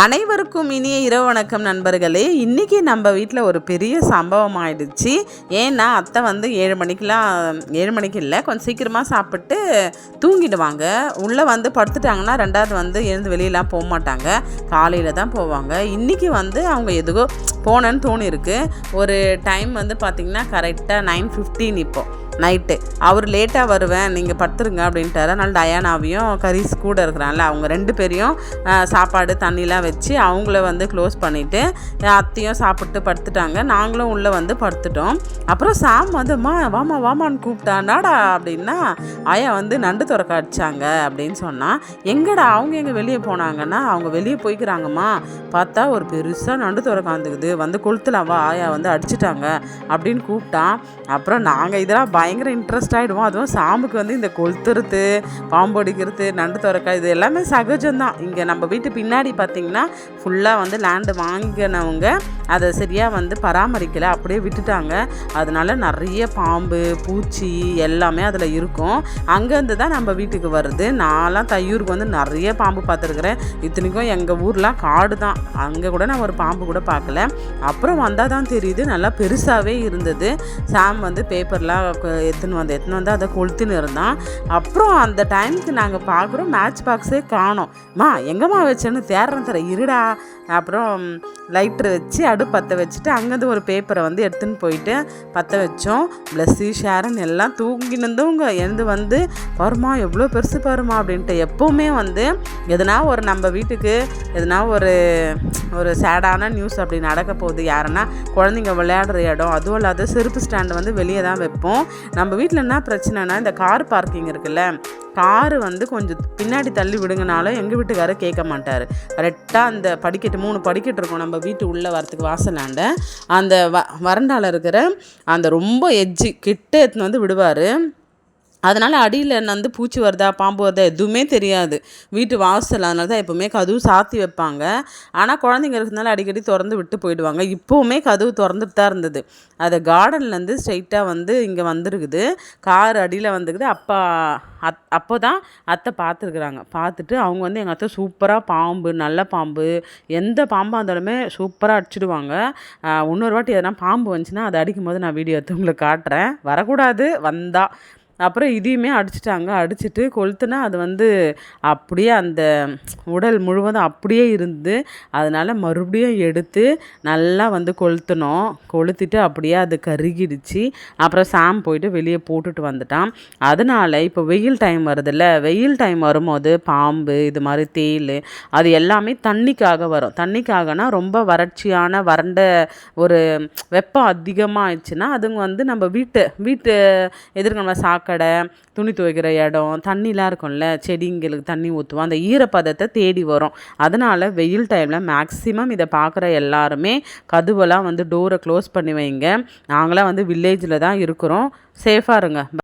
அனைவருக்கும் இனிய இரவு வணக்கம் நண்பர்களே. இன்றைக்கி நம்ம வீட்டில் ஒரு பெரிய சம்பவம் ஆயிடுச்சு. ஏன்னா அத்தை வந்து ஏழு மணிக்கெலாம் ஏழு மணிக்கு இல்லை கொஞ்சம் சீக்கிரமாக சாப்பிட்டு தூங்கிடுவாங்க. உள்ளே வந்து படுத்துட்டாங்கன்னா ரெண்டாவது வந்து எழுந்து வெளியெலாம் போக மாட்டாங்க. காலையில் தான் போவாங்க. இன்றைக்கி வந்து அவங்க எதுக்கோ போனேன்னு தோணியிருக்கு. ஒரு டைம் வந்து பார்த்திங்கன்னா கரெக்டாக நைன் ஃபிஃப்டீன் இப்போது நைட்டு. அவர் லேட்டாக வருவேன் நீங்கள் படுத்துருங்க அப்படின்ட்டாரு. அதனால் டயானாவையும் கரீஸ் கூட இருக்கிறான்ல அவங்க ரெண்டு பேரையும் சாப்பாடு தண்ணிலாம் வச்சு அவங்கள வந்து க்ளோஸ் பண்ணிவிட்டு அத்தையும் சாப்பிட்டு படுத்துட்டாங்க. நாங்களும் உள்ளே வந்து படுத்துட்டோம். அப்புறம் சாம் வந்து அம்மா வாமா வாமான்னு கூப்பிட்டானாடா அப்படின்னா ஆயா வந்து நண்டு துறக்க அடிச்சாங்க அப்படின்னு சொன்னால் எங்கடா? அவங்க எங்கே வெளியே போனாங்கன்னா அவங்க வெளியே போய்க்கிறாங்கம்மா. பார்த்தா ஒரு பெருசாக நண்டு துறக்காந்துக்குது வந்து கொளுத்துலாம் வா ஆயா வந்து அடிச்சிட்டாங்க அப்படின்னு கூப்பிட்டான். அப்புறம் நாங்கள் இதெல்லாம் பயங்கர இன்ட்ரெஸ்ட் ஆகிடுவோம் அதுவும் சாமுக்கு வந்து இந்த கொளுத்துறது பாம்பு அடிக்கிறது நண்டு துறக்க இது எல்லாமே சகஜம்தான். இங்கே நம்ம வீட்டு பின்னாடி பார்த்திங்கன்னா ஃபுல்லாக வந்து லேண்டு வாங்கினவங்க அதை சரியாக வந்து பராமரிக்கலை அப்படியே விட்டுட்டாங்க. அதனால நிறைய பாம்பு பூச்சி எல்லாமே அதில் இருக்கும். அங்கேருந்து தான் நம்ம வீட்டுக்கு வருது. நான்லாம் தையூருக்கு வந்து நிறைய பாம்பு பார்த்துருக்குறேன். இத்தனைக்கும் எங்கள் ஊர்லாம் காடு தான் அங்கே கூட நான் ஒரு பாம்பு கூட பார்க்கல. அப்புறம் வந்தால் தான் தெரியுது நல்லா பெருசாகவே இருந்தது. சாம் வந்து பேப்பர்லாம் எடுத்துன்னு வந்து எடுத்துன்னு வந்து அதை கொளுத்துன்னு இருந்தான். அப்புறம் அந்த டைமுக்கு நாங்கள் பார்க்குறோம் மேட்ச் பாக்ஸே காணோம். மா எங்கம்மா வச்சேன்னு தேடுறேன் தர இருடா. அப்புறம் லைட்ரு வச்சு அடுப்பு பற்ற வச்சுட்டு அங்கேருந்து ஒரு பேப்பரை வந்து எடுத்துன்னு போயிட்டு பற்ற வச்சோம். ப்ளஸ்ஸு ஷேரன். எல்லாம் தூங்கினதுங்க எழுந்து வந்து வருமா எவ்வளோ பெருசு பாருமா அப்படின்ட்டு எப்போவுமே வந்து எதனா ஒரு நம்ம வீட்டுக்கு எதனா ஒரு ஒரு சேடான நியூஸ் அப்படி நடக்க போகுது. யாருன்னா குழந்தைங்க விளையாடுற இடம் அதுவும் இல்லாத செருப்பு ஸ்டாண்டு வந்து வெளியே தான் வைப்போம். நம்ம வீட்டில் என்ன பிரச்சனைனா இந்த கார் பார்க்கிங் இருக்குல்ல காரு வந்து கொஞ்சம் பின்னாடி தள்ளி விடுங்கனாலும் எங்கள் வீட்டுக்காரர் கேட்க மாட்டார். கரெக்டாக அந்த படிக்கட்டு மூணு படிக்கட்டு இருக்கும். நம்ம வீட்டு உள்ளே வரத்துக்கு வாசலாண்ட அந்த வ வரண்டாவில் இருக்கிற அந்த ரொம்ப எஜ்ஜி கிட்ட எடுத்துன்னு வந்து விடுவார். அதனால் அடியில் வந்து பூச்சி வருதா பாம்பு வருதா எதுவுமே தெரியாது. வீட்டு வாசல் அதனால தான் எப்போவுமே கதவு சாத்தி வைப்பாங்க. ஆனால் குழந்தைங்க இருக்கிறதுனால அடிக்கடி திறந்து விட்டு போயிடுவாங்க. இப்போவுமே கதவு திறந்துட்டு தான் இருந்தது. அது கார்டன்லேருந்து ஸ்ட்ரைட்டாக வந்து இங்கே வந்துருக்குது. கார் அடியில் வந்துருக்குது. அப்பா அத் அப்போ தான் அத்தை பார்த்துருக்குறாங்க. பார்த்துட்டு அவங்க வந்து எங்கள் அத்தை சூப்பராக பாம்பு நல்ல பாம்பு எந்த பாம்பாக இருந்தாலுமே சூப்பராக அடிச்சிடுவாங்க. இன்னொரு வாட்டி எதனா பாம்பு வந்துச்சுன்னா அதை அடிக்கும்போது நான் வீடியோ எடுத்து உங்களுக்கு காட்டுறேன். வரக்கூடாது வந்தால் அப்புறம் இதையுமே அடிச்சிட்டாங்க. அடிச்சுட்டு கொளுத்துனா அது வந்து அப்படியே அந்த உடல் முழுவதும் அப்படியே இருந்து அதனால் மறுபடியும் எடுத்து நல்லா வந்து கொளுத்துனோம். கொளுத்திட்டு அப்படியே அது கருகிடுச்சு. அப்புறம் சாம் போயிட்டு வெளியே போட்டுட்டு வந்துட்டான். அதனால் இப்போ வெயில் டைம் வருதுல்ல. வெயில் டைம் வரும்போது பாம்பு இது மாதிரி தேள் அது எல்லாமே தண்ணிக்காக வரும். தண்ணிக்காகனா ரொம்ப வறட்சியான வறண்ட ஒரு வெப்பம் அதிகமாக ஆயிடுச்சுன்னா அதுங்க வந்து நம்ம வீட்டு வீட்டு எதிர்க்க நம்ம சாக்கடை துணி துவைக்கிற இடம் தண்ணிலாம் இருக்கும்ல செடிங்களுக்கு தண்ணி ஊற்றுவோம் அந்த ஈரப்பதத்தை தேடி வரும். அதனால் வெயில் டைமில் மேக்ஸிமம் இதை பார்க்குற எல்லாருமே கதுவெல்லாம் வந்து டோரை க்ளோஸ் பண்ணி வைங்க. நாங்களாம் வந்து வில்லேஜில் தான் இருக்கிறோம். சேஃபாக இருங்க.